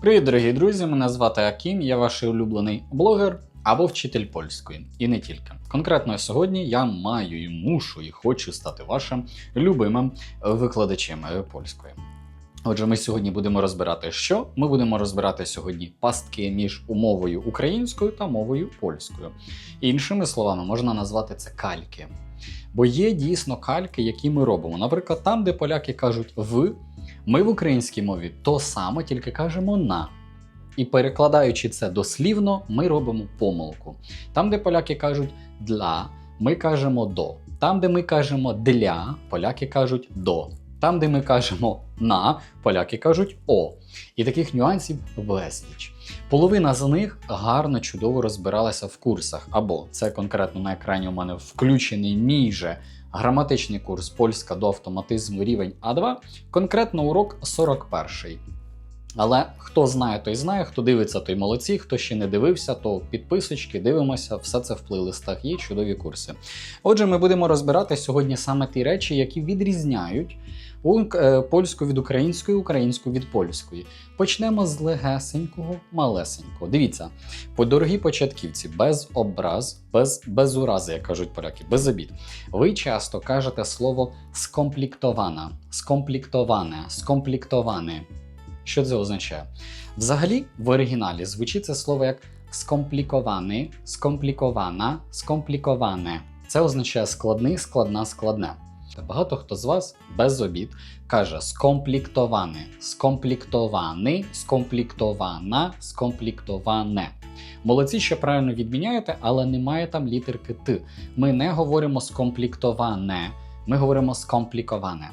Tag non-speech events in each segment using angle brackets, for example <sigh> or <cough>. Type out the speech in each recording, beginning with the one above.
Привіт, дорогі друзі! Мене звати Акім, я ваш улюблений блогер або вчитель польської, і не тільки. Конкретно сьогодні я маю і мушу і хочу стати вашим любимим викладачем польської. Отже, ми сьогодні будемо розбирати, що ми будемо розбирати сьогодні пастки між умовою українською та мовою польською. Іншими словами, можна назвати це кальки. Бо є дійсно кальки, які ми робимо. Наприклад, там, де поляки кажуть в, ми в українській мові то саме, тільки кажемо на. І перекладаючи це дослівно, ми робимо помилку. Там, де поляки кажуть для, ми кажемо до. Там, де ми кажемо для, поляки кажуть до. Там, де ми кажемо на, поляки кажуть о. І таких нюансів безліч. Половина з них гарно, чудово розбиралася в курсах. Або це конкретно на екрані у мене включений мій же граматичний курс польська до автоматизму рівень А2, конкретно урок 41. Але хто знає, той знає, хто дивиться, той молодці. Хто ще не дивився, то підписочки, дивимося, все це в плейлистах є чудові курси. Отже, ми будемо розбирати сьогодні саме ті речі, які відрізняють польську від української, українську від польської. Почнемо з легесенького, малесенького. Дивіться, по дорогі початківці, без образ, без, без урази, як кажуть поляки, без обід. Ви часто кажете слово скомпліктована, скомпліктоване, скомпліктоване. Що це означає? Взагалі, в оригіналі звучить це слово як скомплікований, скомплікована, скомпліковане. Це означає складний, складна, складне. Багато хто з вас без обід каже скомпліктоване, скомпліктований, скомпліктована, скомпліктоване. Молодці, що правильно відміняєте, але немає там літерки Т. Ми не говоримо скомпліктоване, ми говоримо скомпліковане.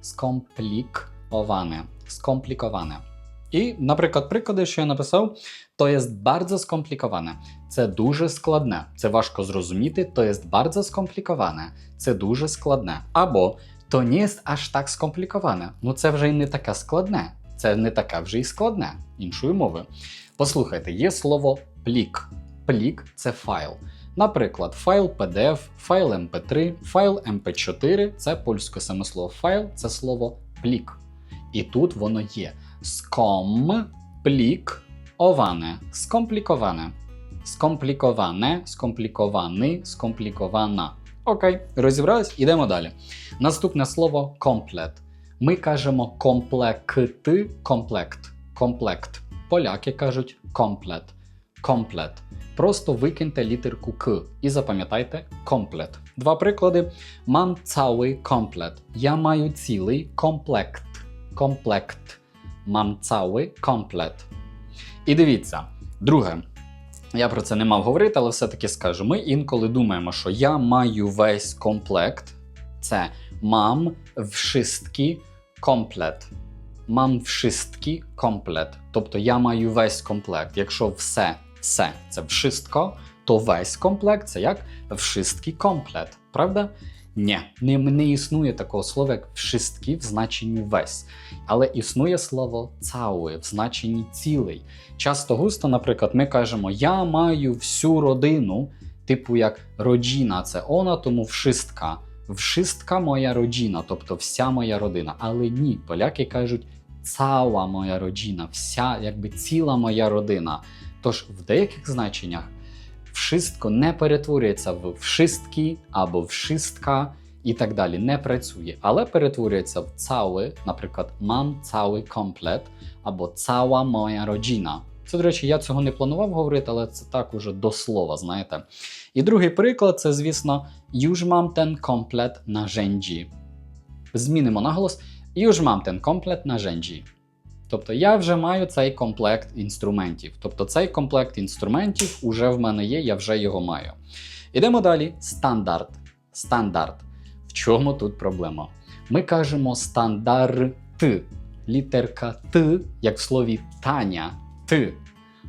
Скомпліковане skomplikowane. І, наприклад, приклади, що я написав, то є bardzo skomplikowane. Це дуже складне. Це важко зрозуміти, то є bardzo skomplikowane. Це дуже складне. Або то не є аж так скомпліковане. Ну це вже й не таке складне. Це не таке вже й складне, іншою мовою. Послухайте, є слово плік. Плік це файл. Наприклад, файл PDF, файл MP3, файл MP4 це польське саме слово файл, це слово плік. І тут воно є. Скомпліковане. Скомпліковане. Скомпліковане, скомплікований, скомплікована. Окей, розібрались, ідемо далі. Наступне слово комплект. Ми кажемо комплекти, комплект. Комплект. Поляки кажуть комплет. Комплет. Просто викиньте літерку К і запам'ятайте комплет. Два приклади. Мам цілий комплет. Я маю цілий комплект комплект. Мам cały комплет. І дивіться, друге, я про це не мав говорити, але все-таки скажу: ми інколи думаємо, що я маю весь комплект. Це мам wszystki комплет. Мам wszystki комплет. Тобто я маю весь комплект. Якщо все, все це wszystko, то весь комплект це як wszystki комплет. Правда? Ні, не, не існує такого слова, як «wszystki» в значенні весь. Але існує слово «cały» в значенні цілий. Часто густо, наприклад, ми кажемо Я маю всю родину, типу як родина це вона, тому «wszystka». «Wszystka моя родина, тобто вся моя родина. Але ні, поляки кажуть цała моя родина, вся, якби ціла моя родина. Тож в деяких значеннях wszystko не перетворюється в wszystki або wszystka і так далі. Не працює, але перетворюється в cały, наприклад, mam cały комплет або cała моя родина. Це, до речі, я цього не планував говорити, але це так уже до слова, знаєте. І другий приклад це, звісно, już mam ten komplet narzędzi. Змінимо наголос. Już mam ten komplet narzędzi. Тобто я вже маю цей комплект інструментів. Тобто цей комплект інструментів уже в мене є, я вже його маю. Ідемо далі. Стандарт. Стандарт. В чому тут проблема? Ми кажемо стандарт. Літерка Т, як в слові Таня, Т.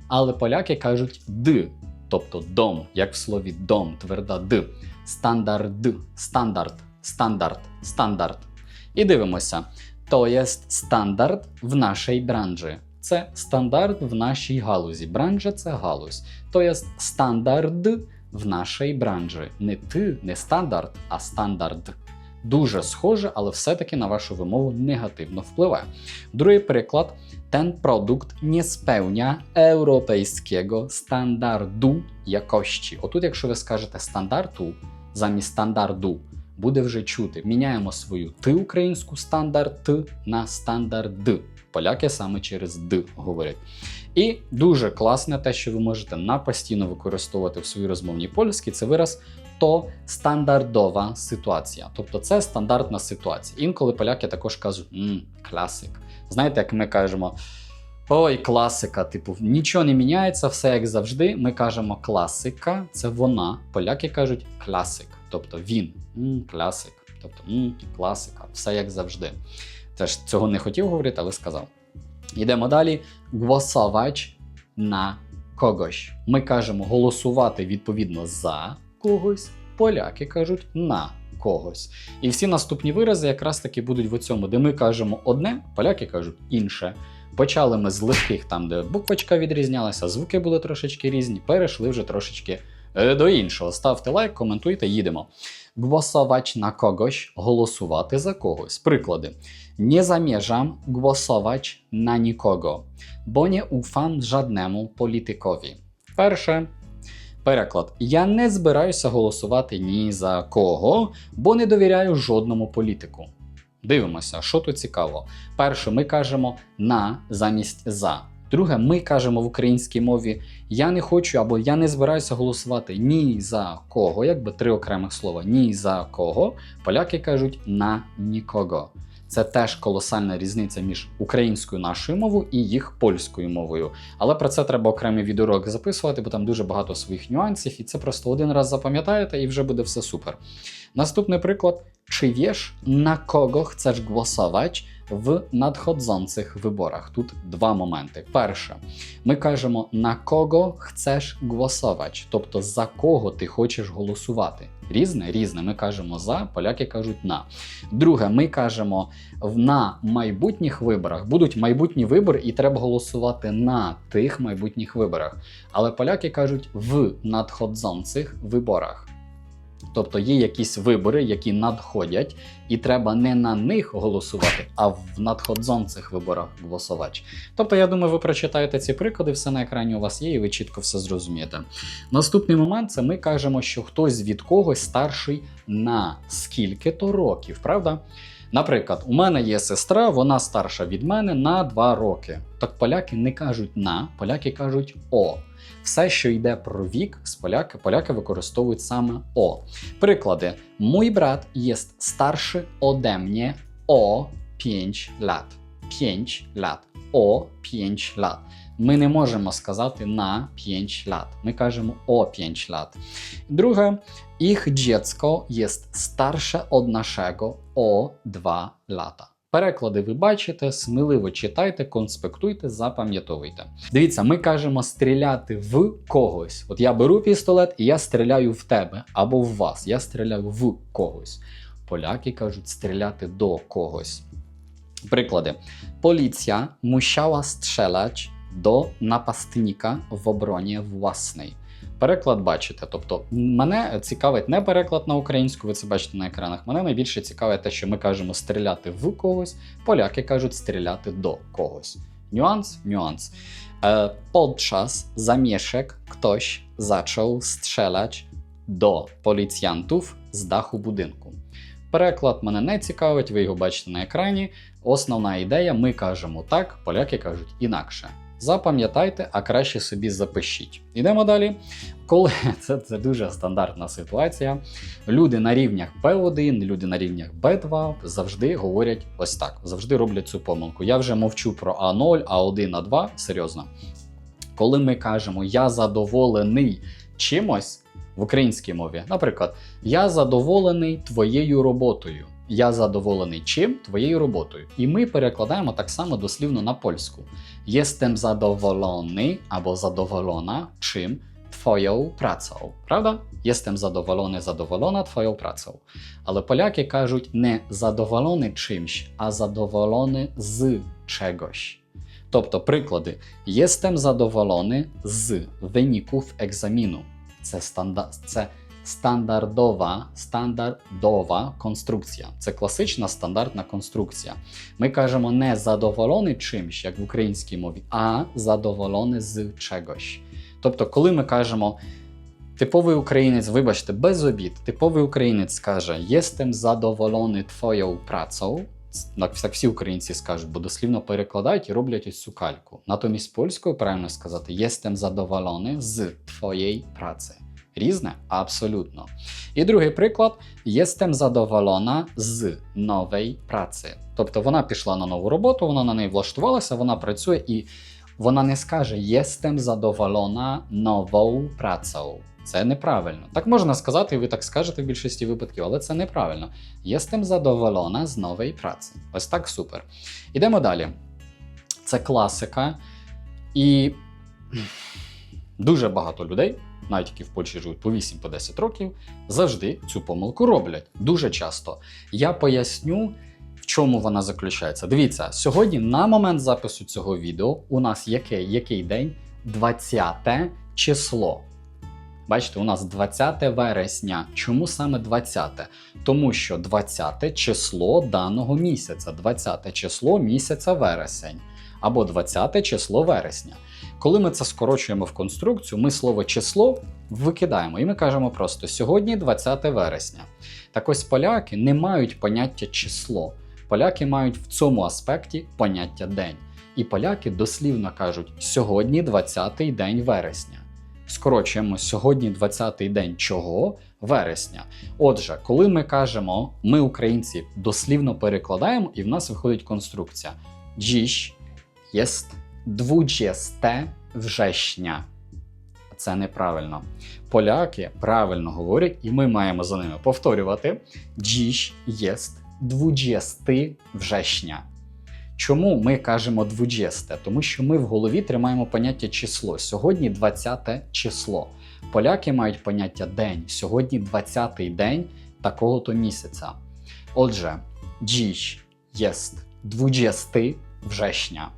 Але поляки кажуть Д, тобто дом, як в слові дом, тверда Д. Стандарт, стандарт, стандарт, стандарт. І дивимося. To jest standard в нашій бранжі. Це стандарт в нашій галузі. Бранжа це галузь. То є стандарт в нашій бранжі. Не ти, не стандарт, а стандарт. дуже схоже, але все-таки на вашу вимову негативно впливає. Другий приклад: ten продукт не spełnia європейського стандарду якості. Отут, якщо ви скажете стандарту замість стандарду, буде вже чути. Міняємо свою ти українську стандарт Т на стандарт Д. Поляки саме через Д говорять. І дуже класне те, що ви можете на постійно використовувати в своїй розмовній польській, це вираз то стандартова ситуація. Тобто це стандартна ситуація. Інколи поляки також кажуть «М, класик. Знаєте, як ми кажемо. Ой, класика, типу, нічого не міняється, все як завжди. Ми кажемо класика, це вона. Поляки кажуть класик, тобто він. М, класик, тобто м, класика, все як завжди. Теж цього не хотів говорити, але сказав. Йдемо далі. Głosować на когось. Ми кажемо голосувати відповідно за когось. Поляки кажуть на когось. І всі наступні вирази якраз таки будуть в цьому, де ми кажемо одне, поляки кажуть інше. Почали ми з легких, там, де буквочка відрізнялася, звуки були трошечки різні, перейшли вже трошечки до іншого. Ставте лайк, коментуйте, їдемо. Głosować на когось, голосувати за когось. Приклади. Nie zamierzam głosować na nikogo, bo nie ufam żadnemu politykowi. Перше. Переклад. Я не збираюся голосувати ні за кого, бо не довіряю жодному політику. Дивимося, що тут цікаво. Перше, ми кажемо на замість за. Друге, ми кажемо в українській мові я не хочу або я не збираюся голосувати ні за кого, якби три окремих слова ні за кого. Поляки кажуть на нікого. Це теж колосальна різниця між українською нашою мовою і їх польською мовою. Але про це треба окремий відеорок записувати, бо там дуже багато своїх нюансів, і це просто один раз запам'ятаєте, і вже буде все супер. Наступний приклад: чи wiesz, на кого chcesz głosować в надходzących виборах? Тут два моменти. Перше, ми кажемо на кого chcesz głosować, тобто за кого ти хочеш голосувати. Різне, різне. Ми кажемо за, поляки кажуть на. Друге, ми кажемо на майбутніх виборах будуть майбутні вибори, і треба голосувати на тих майбутніх виборах. Але поляки кажуть в надходzących виборах. Тобто є якісь вибори, які надходять, і треба не на них голосувати, а в надходzących виборах голосувати. Тобто, я думаю, ви прочитаєте ці приклади, все на екрані у вас є, і ви чітко все зрозумієте. Наступний момент це ми кажемо, що хтось від когось старший на скільки-то років, правда? Наприклад, у мене є сестра, вона старша від мене на 2 роки. Так поляки не кажуть на, поляки кажуть о. Все, що йде про вік, з поляки, поляки використовують саме о. Приклади: мій брат є старше оде мені о 5 лят. 5 лят. О 5 лят. Ми не можемо сказати на 5 лят. Ми кажемо о 5 лят. Друге, їх дітко є старше од нашого о2 лата. Переклади ви бачите, сміливо читайте, конспектуйте, запам'ятовуйте. Дивіться, ми кажемо стріляти в когось. От я беру пістолет і я стріляю в тебе або в вас. Я стріляю в когось. Поляки кажуть стріляти до когось. Приклади. Поліція мушала стріляти до напастника в обороні власної. Переклад бачите. Тобто, мене цікавить не переклад на українську, ви це бачите на екранах. Мене найбільше цікавить те, що ми кажемо стріляти в когось, поляки кажуть стріляти до когось. Нюанс, нюанс. E, podczas zamieszek ktoś zaczął strzelać do policjantów z dachu budynku. Переклад мене не цікавить, ви його бачите на екрані. Основна ідея: ми кажемо так, поляки кажуть інакше. Запам'ятайте, а краще собі запишіть. Ідемо далі. Коли <laughs> це, це дуже стандартна ситуація. Люди на рівнях B1, люди на рівнях B2 завжди говорять ось так, завжди роблять цю помилку. Я вже мовчу про А0, А1, А2, серйозно. Коли ми кажемо я задоволений чимось в українській мові, наприклад, я задоволений твоєю роботою. Я задоволений чим? Твоєю роботою. І ми перекладаємо так само дослівно на польську. Jestem zadowolony або zadowolona czym? Twoją pracą. Правда? Jestem zadowolony, zadowolona twoją pracą. Але поляки кажуть не задоволений чимсь, а задоволений з чогось. Тобто, приклади: Jestem zadowolony з wyników egzaminu. Це стандарт, це стандартова, стандартова конструкція. Це класична стандартна конструкція. Ми кажемо не задоволений чимось, як в українській мові, а задоволений з чогось. Тобто, коли ми кажемо типовий українець, вибачте, без обід, типовий українець каже: Єстем задоволений твоєю працею. Так так всі українці скажуть, бо дослівно перекладають і роблять ось цю кальку. Натомість польською правильно сказати єстем задоволений з твоєї праці. Різне? Абсолютно. І другий приклад: єстем задоволена з нової праці. Тобто вона пішла на нову роботу, вона на неї влаштувалася, вона працює і вона не скаже єстем задоволена новою працею. Це неправильно. Так можна сказати, і ви так скажете в більшості випадків, але це неправильно. Єстем задоволена з нової праці. Ось так супер. Ідемо далі. Це класика. І дуже багато людей, навіть які в Польщі живуть по 8-10 років, завжди цю помилку роблять. Дуже часто. Я поясню. В чому вона заключається? Дивіться, сьогодні, на момент запису цього відео, у нас який, який день? 20 число. Бачите, у нас 20 вересня. Чому саме 20? Тому що 20 число даного місяця, 20 число місяця вересень, або 20 число вересня. Коли ми це скорочуємо в конструкцію, ми слово число викидаємо і ми кажемо просто сьогодні 20 вересня. Так ось поляки не мають поняття число. Поляки мають в цьому аспекті поняття день. І поляки дослівно кажуть сьогодні 20-й день вересня. Скорочуємо сьогодні 20-й день чого? Вересня. Отже, коли ми кажемо, ми, українці, дослівно перекладаємо, і в нас виходить конструкція. Dziś jest 20 września. Це неправильно. Поляки правильно говорять, і ми маємо за ними повторювати. Dziś jest 20 września. Чому ми кажемо 20? Тому що ми в голові тримаємо поняття число. Сьогодні 20 число. Поляки мають поняття день. Сьогодні 20-й день такого-то місяця. Отже, dziś jest 20 września,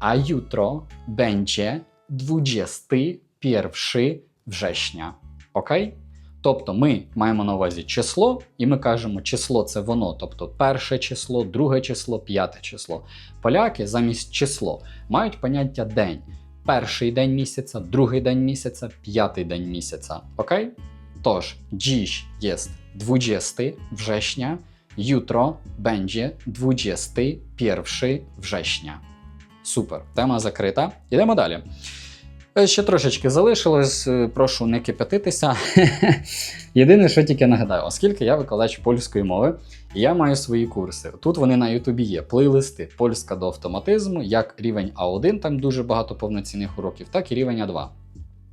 a jutro będzie 21 września. Окей? Тобто ми маємо на увазі число, і ми кажемо, число це воно, тобто перше число, друге число, п'яте число. Поляки замість число мають поняття день. Перший день місяця, другий день місяця, п'ятий день місяця. Окей? Тож, dziś jest 20 września, jutro będzie 21 września. Супер, тема закрита. Йдемо далі. Е, Ще трошечки залишилось, е, прошу не кипятитися. <laughs> Єдине, що тільки нагадаю, оскільки я викладач польської мови, я маю свої курси. Тут вони на Ютубі є плейлисти польська до автоматизму, як рівень А1, там дуже багато повноцінних уроків, так і рівень А2.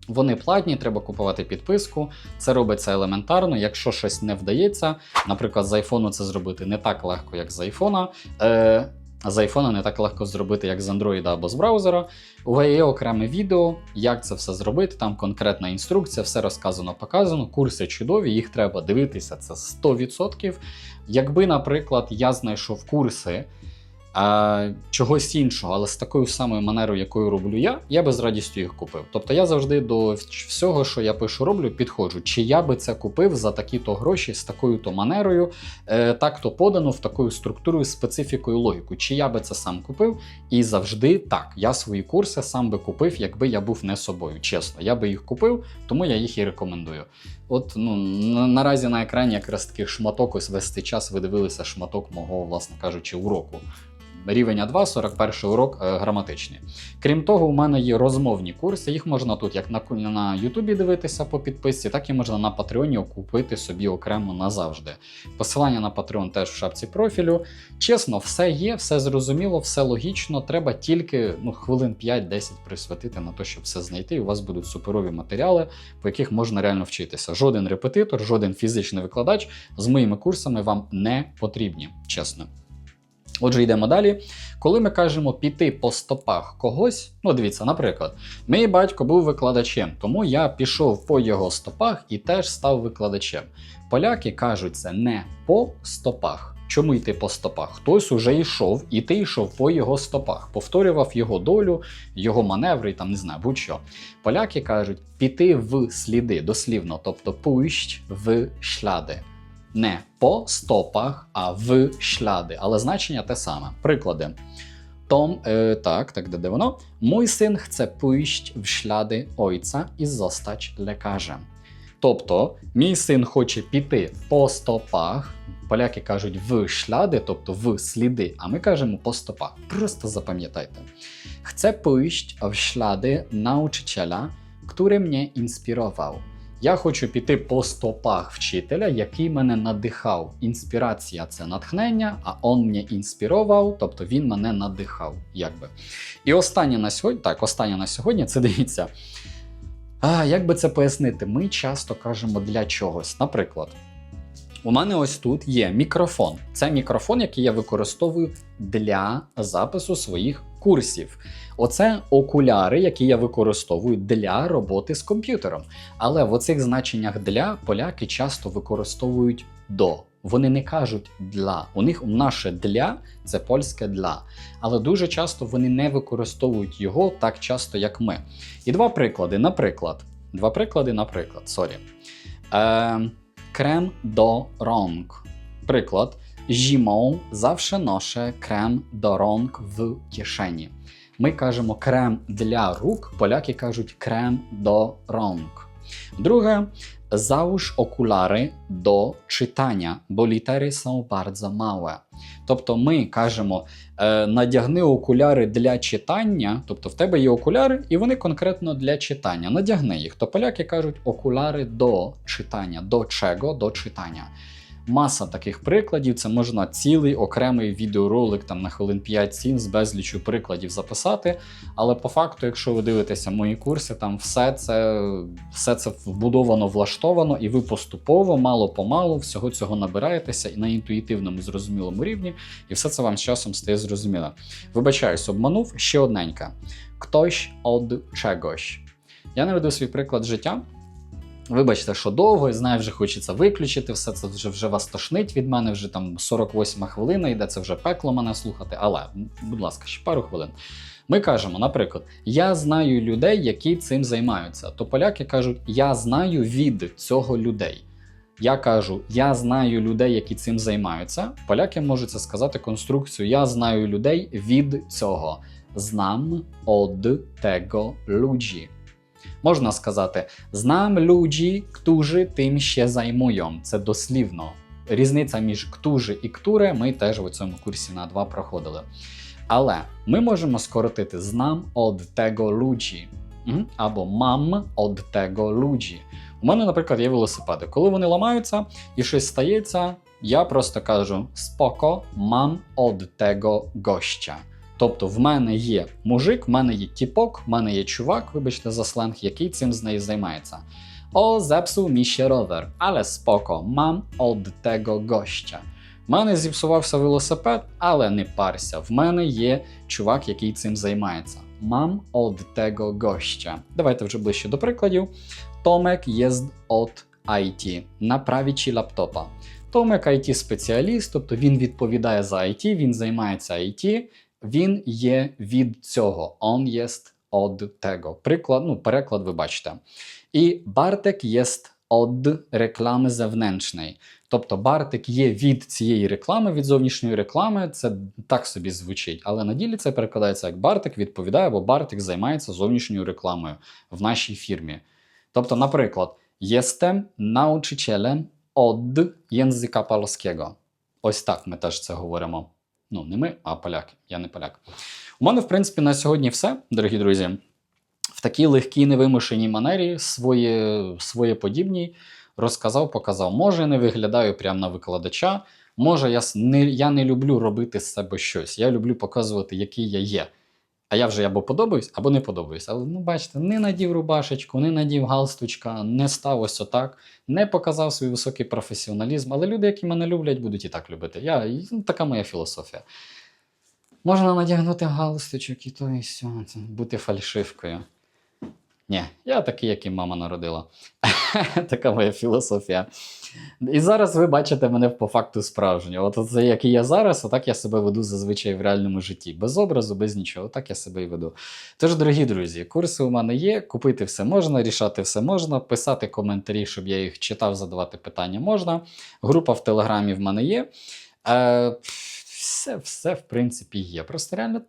Вони платні, треба купувати підписку. Це робиться елементарно. Якщо щось не вдається, наприклад, з айфону це зробити не так легко, як з айфона. Е, з айфона не так легко зробити, як з Android або з браузера. У є окреме відео, як це все зробити. Там конкретна інструкція, все розказано, показано. Курси чудові, їх треба дивитися. Це 100%. Якби, наприклад, я знайшов курси а, чогось іншого, але з такою самою манерою, якою роблю я, я би з радістю їх купив. Тобто я завжди до всього, що я пишу, роблю, підходжу. Чи я би це купив за такі-то гроші, з такою-то манерою, е, так-то подано, в такою структурою, специфікою, логікою. Чи я би це сам купив? І завжди так. Я свої курси сам би купив, якби я був не собою. Чесно, я би їх купив, тому я їх і рекомендую. От ну на, наразі на екрані якраз такий шматок, ось весь цей час ви дивилися шматок мого, власне кажучи, уроку. Рівень А2, 41 урок е, граматичний. Крім того, у мене є розмовні курси. Їх можна тут як на на Ютубі дивитися по підписці, так і можна на Патреоні купити собі окремо назавжди. Посилання на Patreon теж в шапці профілю. Чесно, все є, все зрозуміло, все логічно. Треба тільки ну, хвилин 5-10 присвятити на те, щоб все знайти. І у вас будуть суперові матеріали, по яких можна реально вчитися. Жоден репетитор, жоден фізичний викладач з моїми курсами вам не потрібні, чесно. Отже, йдемо далі. Коли ми кажемо піти по стопах когось, ну дивіться, наприклад, мій батько був викладачем, тому я пішов по його стопах і теж став викладачем. Поляки кажуть це не по стопах. Чому йти по стопах? Хтось уже йшов, і ти йшов по його стопах, повторював його долю, його маневри, там не знаю, будь-що. Поляки кажуть піти в сліди, дослівно, тобто пущ в шляди. Не по стопах, а в шляди. Але значення те саме. Приклади. Tom, e, tak, tak, де воно. Mój syn chce pójść w ślady ojca і zostać lekarzem. Тобто, мій син хоче піти по стопах. Поляки кажуть в шляди, тобто в сліди, а ми кажемо по стопах. Просто запам'ятайте. Chcę pójść w ślady nauczyciela, który mnie inspirował. Я хочу піти по стопах вчителя, який мене надихав. Інспірація це натхнення, а он мене інспірував, тобто він мене надихав. Якби. І останнє на сьогодні, так, останнє на сьогодні, це дивіться. А, як би це пояснити? Ми часто кажемо для чогось. Наприклад, у мене ось тут є мікрофон. Це мікрофон, який я використовую для запису своїх курсів. Оце окуляри, які я використовую для роботи з комп'ютером. Але в оцих значеннях для поляки часто використовують до. Вони не кажуть для. У них наше для це польське для. Але дуже часто вони не використовують його так часто, як ми. І два приклади. Наприклад, два приклади, наприклад, сорі. Е, крем до ронг. Приклад. Zimą zawsze noszę krem do rąk w kieszeni. Ми кажемо крем для рук, поляки кажуть крем до rąk. Друге, załóż okulary do czytania, bo litery są bardzo małe. Тобто ми кажемо е, надягни окуляри для читання, тобто в тебе є окуляри, і вони конкретно для читання. Надягни їх. То поляки кажуть окуляри до читання. До чого? До читання. Маса таких прикладів, це можна цілий окремий відеоролик там на хвилин 5-7 з безлічю прикладів записати. Але по факту, якщо ви дивитеся мої курси, там все це все це вбудовано, влаштовано, і ви поступово, мало-помалу, всього цього набираєтеся і на інтуїтивному зрозумілому рівні, і все це вам з часом стає зрозуміло. Вибачаюсь, обманув ще одненька. Ktoś od czegoś. Я наведу свій приклад життя. Вибачте, що довго, і знаю, вже хочеться виключити все це вже вже вас тошнить від мене, вже там 48 хвилина йде, це вже пекло мене слухати. Але, будь ласка, ще пару хвилин. Ми кажемо, наприклад, я знаю людей, які цим займаються. То поляки кажуть, я знаю від цього людей. Я кажу, я знаю людей, які цим займаються. Поляки можуть це сказати конструкцію Я знаю людей від цього. Знам од tego ludzi. Можна сказати, знам ludzi, którzy тим ще займуją. Це дослівно. Різниця між ктужи і ктуре ми теж у цьому курсі на 2 проходили. Але ми можемо скоротити знам od tego ludzi. Або мам od tego ludzi. У мене, наприклад, є велосипеди. Коли вони ламаються і щось стається, я просто кажу споко, мам od tego gościa. Тобто в мене є мужик, в мене є тіпок, в мене є чувак, вибачте за сленг, який цим з нею займається. O, zepsuł mi się rower, ale spoko, mam od tego. В мене зіпсувався велосипед, але не парся. В мене є чувак, який цим займається. Mam od tego gościa. Давайте вже ближче до прикладів. Tomek jest od IT. Naprawi ci laptopa. Томек IT спеціаліст, тобто він відповідає за IT, він займається IT, він є від цього. Он єст od tego. Приклад, ну, переклад ви бачите. І Бартек єст od реклами zewnętrznej. Тобто Бартик є від цієї реклами, від зовнішньої реклами. Це так собі звучить. Але на ділі це перекладається як Бартик відповідає, бо Бартик займається зовнішньою рекламою в нашій фірмі. Тобто, наприклад, jestem nauczycielem od języka polskiego. Ось так ми теж це говоримо. Ну, не ми, а поляки. Я не поляк. У мене, в принципі, на сьогодні все, дорогі друзі. В такій легкій невимушеній манері, своє, своє подібній, розказав, показав. Може, не виглядаю прямо на викладача. Може, я, не, я не люблю робити з себе щось. Я люблю показувати, який я є. А я вже або подобаюсь, або не подобаюсь. Але ну, бачите, не надів рубашечку, не надів галстучка, не став ось отак, не показав свій високий професіоналізм. Але люди, які мене люблять, будуть і так любити. Я, ну, така моя філософія. Можна надягнути галстучок і то і все, бути фальшивкою. Ні, я такий, яким мама народила. <laughs> така моя філософія. І зараз ви бачите мене по факту справжнього. От це як і я зараз, отак я себе веду зазвичай в реальному житті. Без образу, без нічого. Так я себе і веду. Тож, дорогі друзі, курси у мене є, купити все можна, рішати все можна, писати коментарі, щоб я їх читав, задавати питання можна. Група в Телеграмі в мене є. Е, все, все, в принципі, є. Просто реально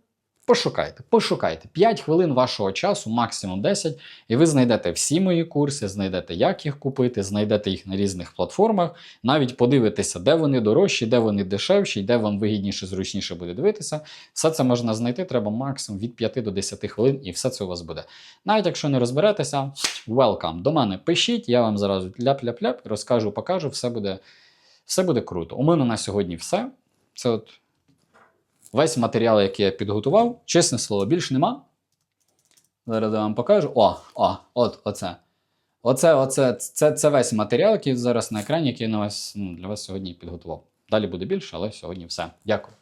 пошукайте, пошукайте. 5 хвилин вашого часу, максимум 10, і ви знайдете всі мої курси, знайдете, як їх купити, знайдете їх на різних платформах, навіть подивитеся, де вони дорожчі, де вони дешевші, де вам вигідніше, зручніше буде дивитися. Все це можна знайти, треба максимум від 5 до 10 хвилин, і все це у вас буде. Навіть якщо не розберетеся, welcome. До мене пишіть, я вам зразу ляп-ляп-ляп, розкажу, покажу, все буде, все буде круто. У мене на сьогодні все. Це от весь матеріал, який я підготував. Чесне слово, більше нема. Зараз я вам покажу. О, о, от, оце. Оце, оце, це, це весь матеріал, який зараз на екрані, який я на вас, ну, для вас сьогодні підготував. Далі буде більше, але сьогодні все. Дякую.